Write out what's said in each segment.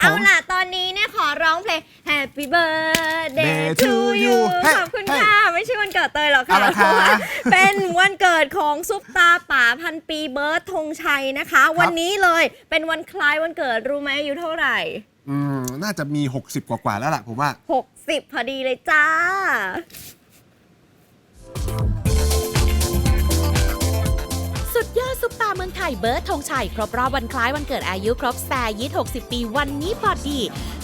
เอาผมล่ะ ตอนนี้เนี่ยขอร้องเพลง Happy Birthday Day to to you you เฮ้ยขอบคุณเฮ้ยค่ะ ไม่ใช่วันเกิดเตยหรอกค่ะเอาล่ะเพราะว่าค่ะเป็นวันเกิดของซุปตาป๋าพันปีเบิร์ดธงชัยนะคะ วันนี้เลยเป็นวันคล้ายวันเกิดรู้ไหมอายุเท่าไหร่ อืมน่าจะมี 60 กว่าๆแล้วล่ะผมว่า 60 พอดีเลยจ้า สุดยอดซุปตาเมืองไทยเบิร์ดธงชัย ครบรอบวันคล้ายวันเกิดอายุครบแซยิด60 ปีวันนี้พอดี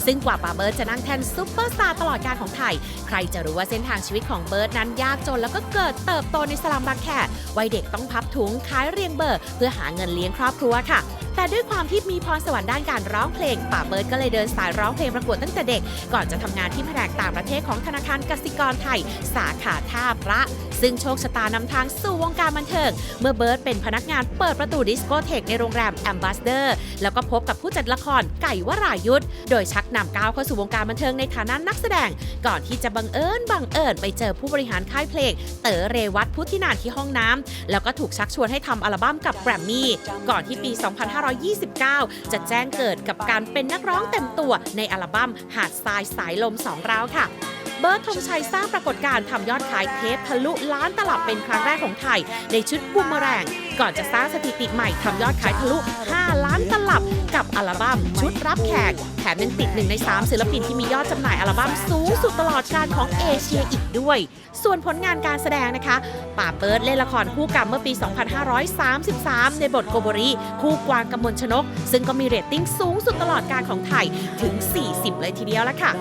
ซึ่งกว่าป่าเบิร์ดจะนั่งแทนซุปเปอร์สตาร์ตลอดการของไทย ใครจะรู้ว่าเส้นทางชีวิตของเบิร์ดนั้นยากจนแล้วก็เกิดเติบโตในสลัมบางแควัยเด็กต้องพับถุงขายเรียงเบอร์ เพื่อหาเงินเลี้ยงครอบครัวค่ะแต่ด้วยความที่มีพรสวรรค์ด้านการร้องเพลงป่าเบิร์ดก็เลยเดินสายร้องเพลงประกวดตั้งแต่เด็ก ก่อนจะทำงานที่แผนกต่างประเทศของธนาคารกสิกรไทย สาขาท่าพระ ซึ่งโชคชะตานำทางสู่วงการบันเทิง เมื่อเบิร์ดเป็นพนักงานเปิดประตูดิสโกเทกในโรงแรมแอมบาสเดอร์แล้วก็พบกับผู้จัดละครไก่วรายุทธโดยชักนำก้าวเข้าสู่วงการบันเทิงในฐานะนักแสดง ก่อนที่จะบังเอิญบังเอิญไปเจอผู้บริหารค่ายเพลง เต๋อเรวัตพุทธินานที่ห้องน้ำแล้วก็ถูกชักชวนให้ทำอัลบั้มกับแกรมมี่ก่อนที่ปี 2 5 2529 จะแจ้งเกิดกับการเป็นนักร้องเต็มตัวในอัลบั้มหาดทรายสายลมสองราวค่ะเบิร์ดธงชัยสร้างปรากฏการณ์ทำยอดขายเทปทะลุล้านตลับเป็นครั้งแรกของไทย ในชุดบูมเมอแรง ก่อนจะสร้างสถิติใหม่ทำยอดขายทะลุ 5 ล้านตลับกับอัลบั้มชุดรับแขก แถมยังติดหนึ่งใน 3 ศิลปินที่มียอดจำหน่ายอัลบั้มสูงสุดตลอดการของเอเชียอีกด้วย ส่วนผลงานการแสดงนะคะ ป่าเบิร์ดเล่นละครคู่กับเมื่อปี 2533 ในบทโกโบรี คู่กวางกำมลชนก ซึ่งก็มีเรตติ้งสูงสุดตลอดการของไทยถึง 40 เลยทีเดียวละค่ะ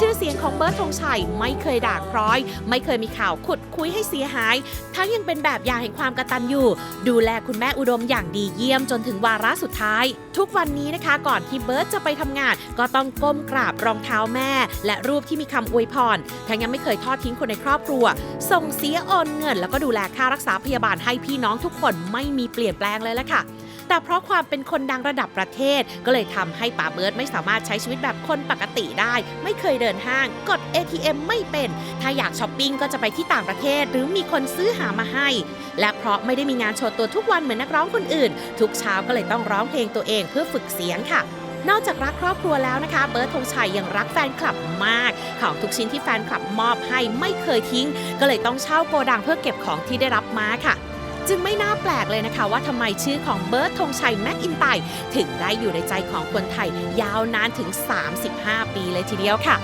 ชื่อเสียงของเบิร์ดธงชัยไม่เคยด่างพร้อย ไม่เคยมีข่าวขุดคุยให้เสียหาย ทั้งยังเป็นแบบอย่างแห่งความกตัญญูดูแลคุณแม่อุดมอย่างดีเยี่ยมจนถึงวาระสุดท้าย ทุกวันนี้นะคะ ก่อนที่เบิร์ดจะไปทำงาน ก็ต้องก้มกราบรองเท้าแม่ และรูปที่มีคำอวยพรทั้งยังไม่เคยทอดทิ้งคนในครอบครัว ส่งเสียโอนเงิน แล้วก็ดูแลค่ารักษาพยาบาลให้พี่น้องทุกคนไม่มีเปลี่ยนแปลงเลยละค่ะ แต่เพราะความเป็นคนดังระดับประเทศ ก็เลยทำให้ป๋าเบิร์ดไม่สามารถใช้ชีวิตแบบคนปกติได้ ไม่เคยเดินห้าง กด ATM ไม่เป็น ถ้าอยากช้อปปิ้งก็จะไปที่ต่างประเทศ หรือมีคนซื้อหามาให้ และเพราะไม่ได้มีงานโชว์ตัวทุกวันเหมือนนักร้องคนอื่น ทุกเช้าก็เลยต้องร้องเพลงตัวเองเพื่อฝึกเสียงค่ะนอกจากรักครอบครัวแล้วนะคะ เบิร์ดธงชัยยังรักแฟนคลับมาก ของทุกชิ้นที่แฟนคลับมอบให้ไม่เคยทิ้ง ก็เลยต้องเช่าโกดังเพื่อเก็บของที่ได้รับมาค่ะ จึงไม่น่าแปลกเลยนะคะ ว่าทำไมชื่อของเบิร์ตธงชัยแม็กอินไตร์ถึงได้อยู่ในใจของคนไทยยาวนานถึง 35 ปีเลยทีเดียวค่ะ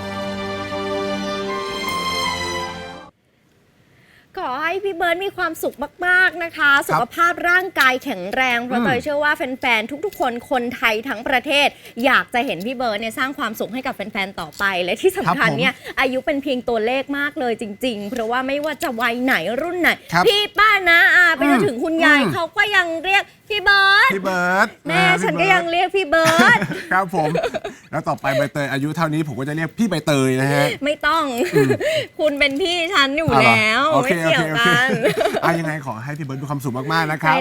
ขอให้พี่เบิร์ดมีความสุขมาก ๆ นะคะ สุขภาพร่างกายแข็งแรงเพราะอืมเตยเชื่อว่าแฟน ๆ ทุก ๆ คนคนไทยทั้งประเทศ อยากจะเห็นพี่เบิร์ดเนี่ยสร้างความสุขให้กับแฟน ๆ ต่อไป และที่สำคัญเนี่ยอายุเป็นเพียงตัวเลขมากเลยจริง ๆ เพราะว่าไม่ว่าจะวัยไหนรุ่นไหนครับพี่ป้านะอาไปจนอืมถึงคุณยายอืมเขาก็ยังเรียกพี่เบิร์ดพี่เบิร์ตแม่ะฉันพี่ก็เบิร์ตยังเรียกพี่เบิร์ดครับผม แล้วต่อไปใบเตยอายุเท่านี้ผมก็จะเรียกพี่ใบเตยนะฮะ ไม่ต้อง คุณเป็นพี่ฉันอยู่เอาเหรอแล้วโอเคไม่โอเกี่ยเควโอเคกัน อะยังไงขอให้พี่เบิร์ตมีความสุขมาก ๆ นะครับ